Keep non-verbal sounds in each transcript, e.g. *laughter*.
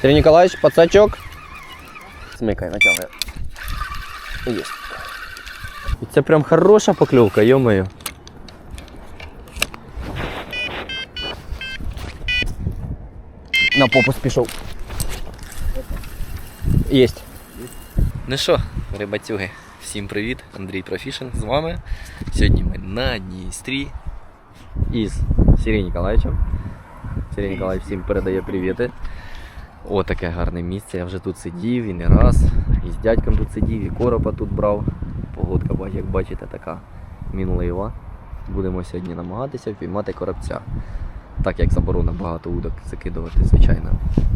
Сергій Ніколаївич, пацачок. Смикай, натягує. Є. І це прям хороша покльовка, йо-моє. На попу пішов. Єсть. Ну що, рибацюги, всім привіт, Андрій Профішин з вами. Сьогодні ми на Дністрі. Із Сергієм Ніколаївичем. Сергій Ніколаївич всім передає привіти. О, таке гарне місце. Я вже тут сидів і не раз. І з дядьком тут сидів, і коропа тут брав. Погодка, як бачите, така мінлива. Будемо сьогодні намагатися впіймати коробця. Так як заборона багато удок закидувати, звичайно,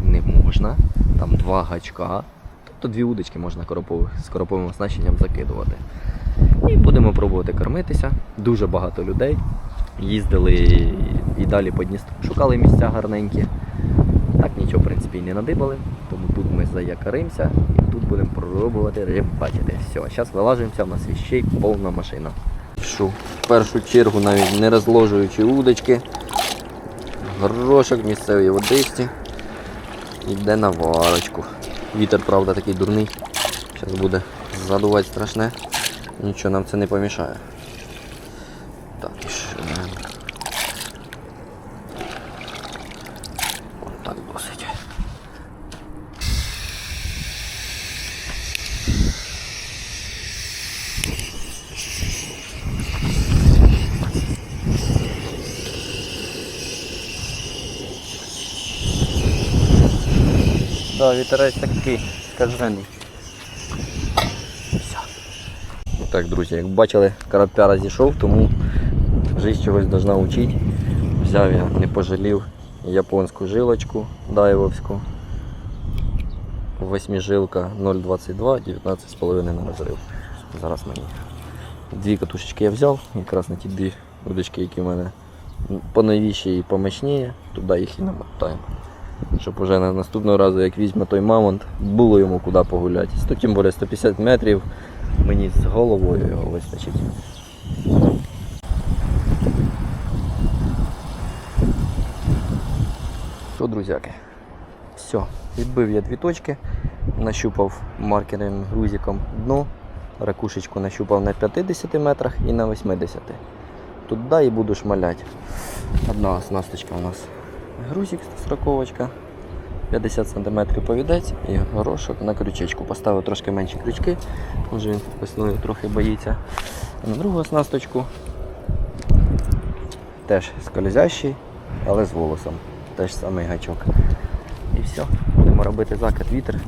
не можна. Там два гачка. Тобто дві удочки можна коропових, з короповим оснащенням закидувати. І будемо пробувати кормитися. Дуже багато людей. Їздили і далі по Дністру, шукали місця гарненькі. Так нічого, в принципі, і не надибали, тому тут ми заякаримося і тут будемо пробувати рибачити. Все, зараз вилажуємося, у нас ще й повна машина. Пішу в першу чергу навіть не розложуючи удочки. Горошок місцевої водичці. Йде на варочку. Вітер, правда, такий дурний. Зараз буде задувати страшне. Нічого нам це не помішає. Так, і ще. От так досить. Да, вітерець такий скажений. Так, друзі, як бачили, карапя розійшов, тому жизнь чогось должна вчити. Взяв я, не пожалів японську жилочку дайвовську. Восьмижилка 0,22, 19,5 на розрив. Зараз мені. Дві катушечки я взяв, якраз на ті дві удочки, які в мене поновіші і помощніє, туди їх і намотаємо. Щоб уже на наступного разу, як візьме той мамонт, було йому куди погуляти. 100, тим більше 150 метрів мені з головою його вистачить. Що, друзяки? Все, відбив я дві точки, нащупав маркерним грузиком дно, ракушечку нащупав на 50 метрах і на 80. Туди і буду шмаляти. Одна оснасточка у нас грузик 140 50 см повідець і горошок на крючечку. Поставив трошки менші крючки, може він весною трохи боїться. На другу оснасточку теж скользящий, але з волосом. Теж самий гачок. І все. Будемо робити закат вітер.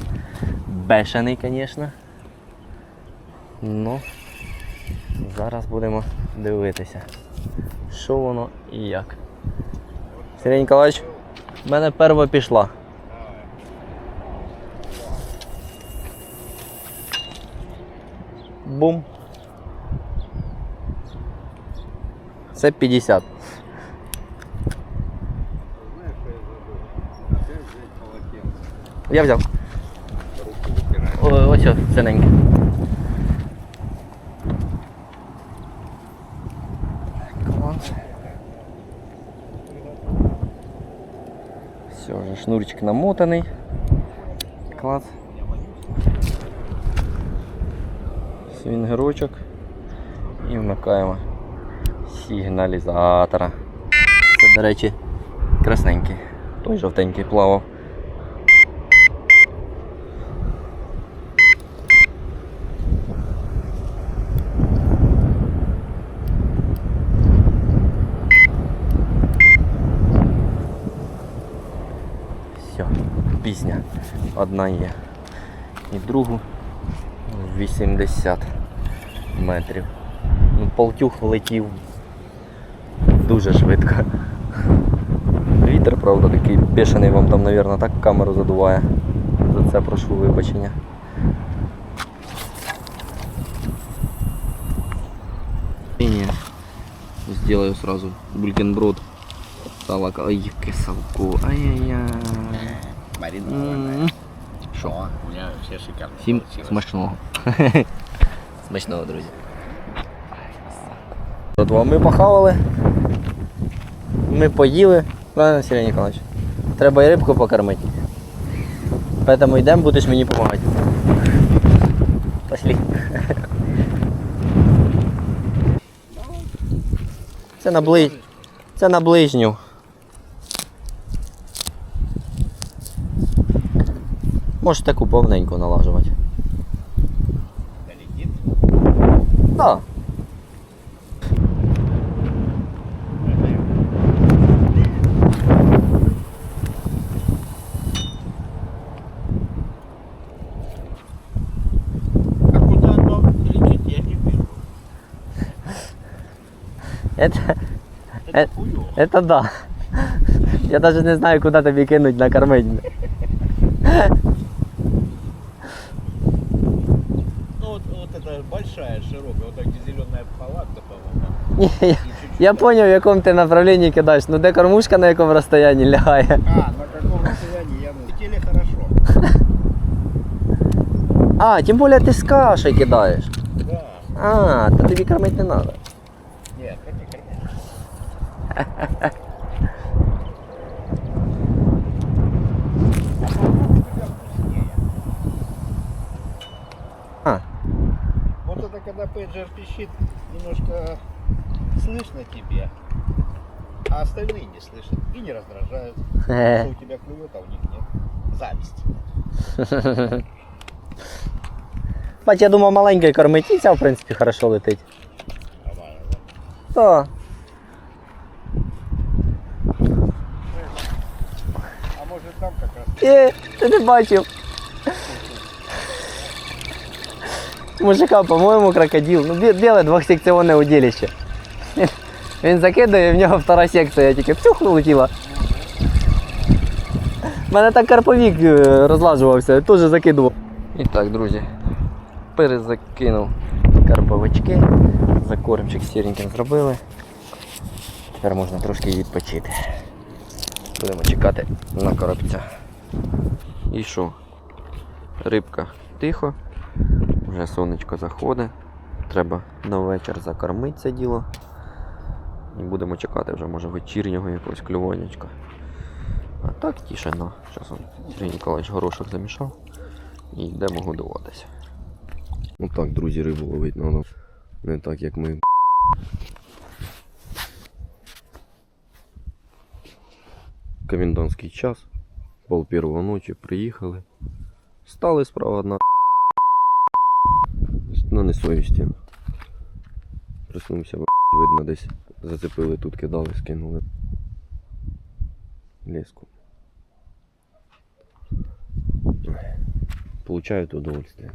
Бешений, звісно. Ну, зараз будемо дивитися, що воно і як. Сергій Ніколаївич, в мене перва пішла. Бум. Це 50. Я взяв. Ось синеньке. Клас. Все, вже шнурчик намотаний. Клас. Свінгерочок. І вмикаємо сигналізатора. Це, до речі, красненький. Той жовтенький плавав. одна є. І другу 80 метрів. Ну, полтюх летів дуже швидко. Вітер, правда, такий бешений вам там, мабуть, так камеру задуває. За це прошу вибачення. Не, сделаю сразу булькенброд. Салака. Ай, яке салко. Ай-яй-яй. М. Що? У меня все шикарно. Всім смачного. *laughs* Смачного, друзі. Тут ми похавали. Ми поїли. Правильно, Сергій Ніколаївич? Треба і рибку покормити. Поэтому йдемо, будеш мені допомагати. Пошли. *laughs* Це на ближ... Це на ближню. Може таку повненьку налажувати. Так. Это, это, это да. Я даже не знаю, куда тебе кинуть накормить. Ні, я, И чуть-чуть. я зрозумів, в якому ти направленні кидаєш. Ну де кормушка на якому розстоянні лягає. А, на каком расстоянии я летели хорошо. А, тим більше ти з кашею кидаєш. Да. А, то тобі кормити не треба. Нет, какие конечно. А. Вот это когда пейджер пищит, немножко слышно тебе, а остальные не слышат и не раздражают. Что у тебя клюет, а у них нет. Зависть. *laughs* Бач, я думав, маленький кормить, і ця, в принципі, хорошо летить. Нормально, да? Так. А может там как раз Е, ти не бачив. Мужика, по-моєму, крокодил. Ну, бі- біле двохсекціонне удилище. Він закидає, в нього втора секція, тільки псюх улетіла. У мене так карповік е, розлажувався, теж закидував. І так, друзі, перезакинув карповички, закормчик сіреньким зробили. Тепер можна трошки відпочити. Будемо чекати на коробця. І що? Рибка тихо, вже сонечко заходить. Треба на вечір закормити це діло. І будемо чекати вже, може, вечірнього якогось клювонячка. А так тишина. Зараз Сергій Ніколаївич горошок замішав і йдемо годуватися. Ну так, друзі, рибу ловить треба. Не так, як ми. Комендантський час. Пол первого ночі приїхали. Стали справа одна. На несовісті. Проснувся, видно, десь зацепили тут, кидали, скинули. Леску. Ой, Получают удовольствие.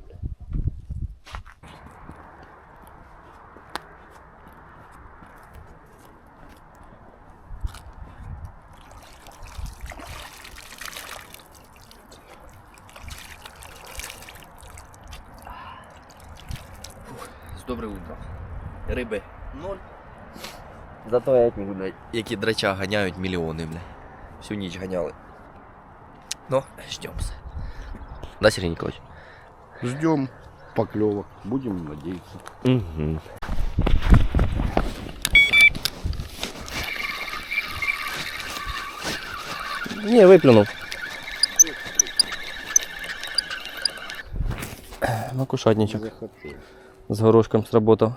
Добре утро. Риби ноль. Зато які, блядь, які драча ганяють мільйони, бля. Всю ніч ганяли. Ну, ждемся. Да, Сергій Ніколаївич? Ждем поклевок. Будем надеяться. Угу. Не, выплюнул. Макушатничок Захотел. з горошком сработав.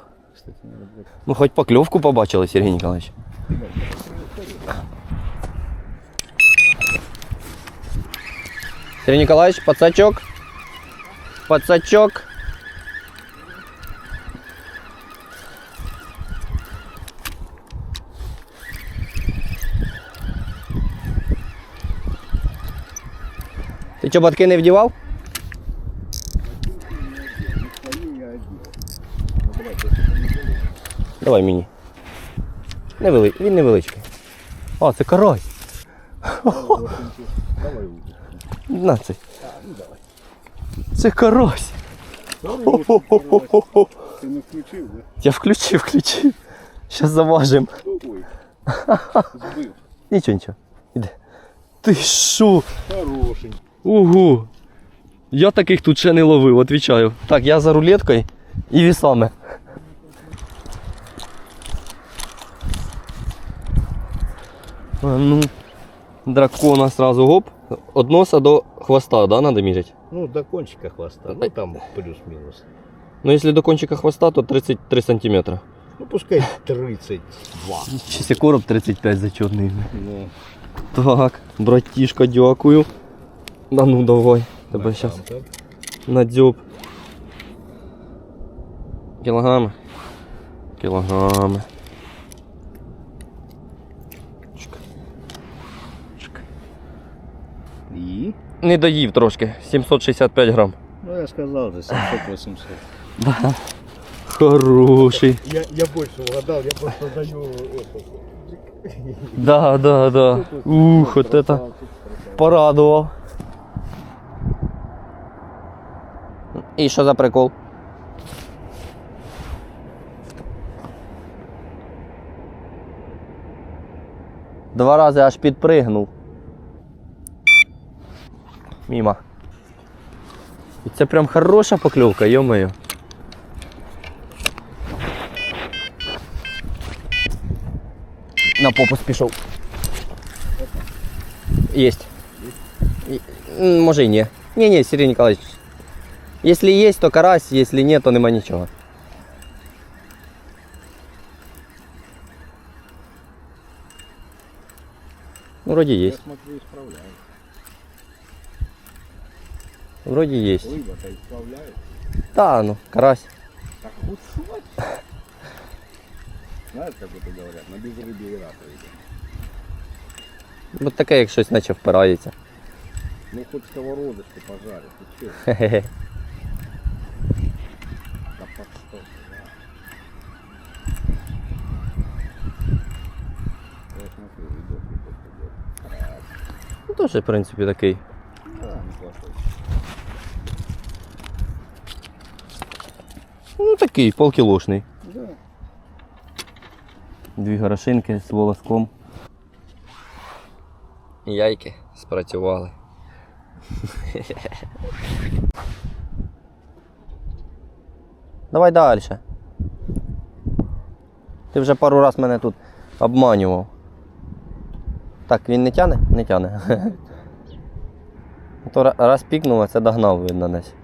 Ну, хоч покльовку побачили, Сергій Ніколаївич. Сергій Ніколаївич, пацачок. Пацачок. Ти чоботки не вдівав? Давай мені. Невели... Він невеличкий. А, це карась. Давай. *laughs* На це. Це карась. Хо-хо-хо-хо. Не включил, да? Я включив, включив. Зараз заважимо. Ой. *laughs* Нічого, нічого. Іде. Ти що? Хороший. Угу. Я таких тут ще не ловив, відповідаю. Так, я за рулеткою і вісами. А ну, дракона сразу гоп, От носа до хвоста, да, надо міряти? Ну, до кончика хвоста. Ну, там плюс-минус. Ну, якщо до кончика хвоста, то 33 сантиметра. Ну, пускай 32. Чи короб 35 зачетний. Ну, Так, братішка, дякую. Да ну давай. Тебе зараз там, так. на дзьоб. Кілограми. Кілограми. Чик. Чик. И? Не доїв трошки. 765 грам. Ну, я сказал же, 700-800. Хороший. Я, я больше угадал, я просто даю. Да, да, да. Ух, от это порадував. І що за прикол? Два рази аж підпригнув. Міма. І це прям хороша покльовка, йомаю. На попу пішов. Есть. И- м, Може і ні. Ні, ні, Сергій Ніколаївич. Якщо є, то карась, якщо ні, то нема нічого. Ну, вроді є. Я смотрю, исправляю. Вроді є. Рыба-то исправляет. Та, ну, карась. Так вот Знаешь, как это говорят, на безрыбье и рака идет. Бо таке, як щось наче впирається. Ну, хоть сковородочку пожарить, ты чё? Теж, в принципі, такий. Ну, такий, полкілошний. Дві горошинки з волоском. Яйки спрацювали. Давай далі. Ти вже пару раз мене тут обманював. Так, він не тяне? Не тяне. *laughs* То раз пікнув, це догнав, видно десь.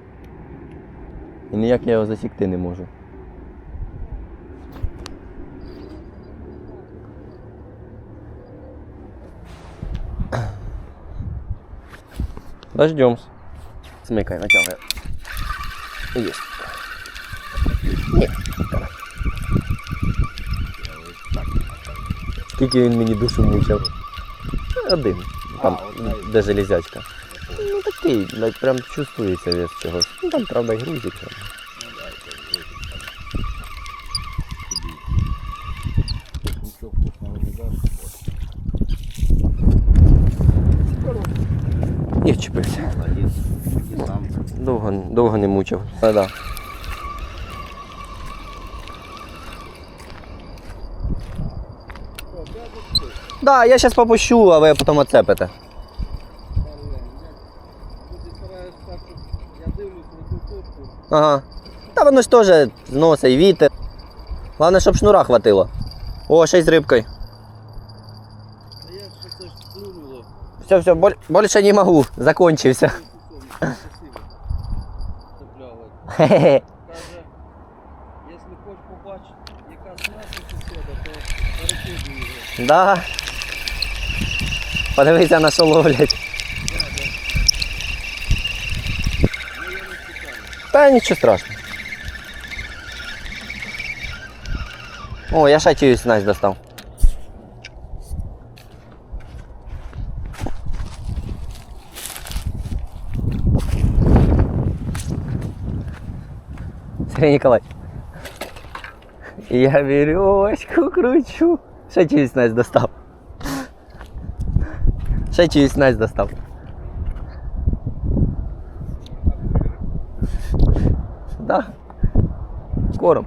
І ніяк я його засікти не можу. Дождемся. Смыкай, натягивай. Есть. Ні. Скільки він мені душу мучив? Один. Там, де железячка. Ну такий, блядь, прям чувствується вес чогось. Ну там, правда, і грузик. І вчепився. Довго, довго не мучив. А, да. Да, я зараз попущу, а ви потім оцепите. Ага. Та воно ж теж зносить вітер. Головне, щоб шнура хватило. О, ще й з рибкою. Все, все, боль, більше не можу. Закончився. Якщо *laughs* хочеш побачити, яка смерть у сусіда, то перекиди його. Да. Подивися на що ловлять. Та нічого страшного. О, я ще чиюсь снасть достав. Сергій Ніколаївич. Я веревочку кручу. Ще чиюсь снасть достав. Ще чиюсь снасть достав. Да. Корм.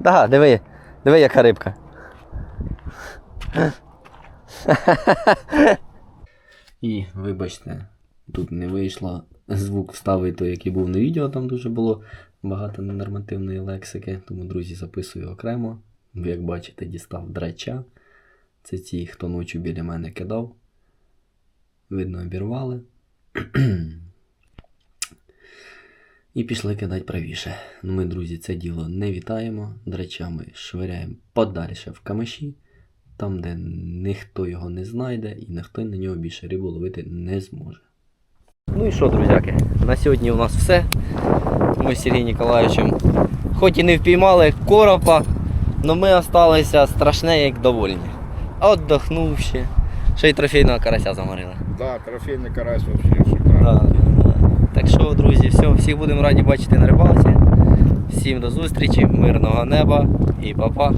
Да, диви, диви, яка рибка. І вибачте, тут не вийшло звук вставити той, який був на відео, там дуже було багато ненормативної лексики, тому, друзі, записую окремо. Ви, як бачите, дістав драча. Це ті, хто ночі біля мене кидав. Видно, обірвали. І пішли кидати правіше. Ну, Ми, друзі, це діло не вітаємо. Драча ми швиряємо подальше в камиші, там, де ніхто його не знайде і ніхто на нього більше рибу ловити не зможе. Ну і що, друзяки, на сьогодні у нас все. Ми з Сергієм Ніколаєвичем хоч і не впіймали коропа, але ми залишилися страшне як довольні. Отдохнувши. Ще й трофейного карася заморили. Да, трофейный карась вообще шикарный. Да, да. Так що, друзі, все, всіх будемо раді бачити на рибалці. Всім до зустрічі, мирного неба і па-па.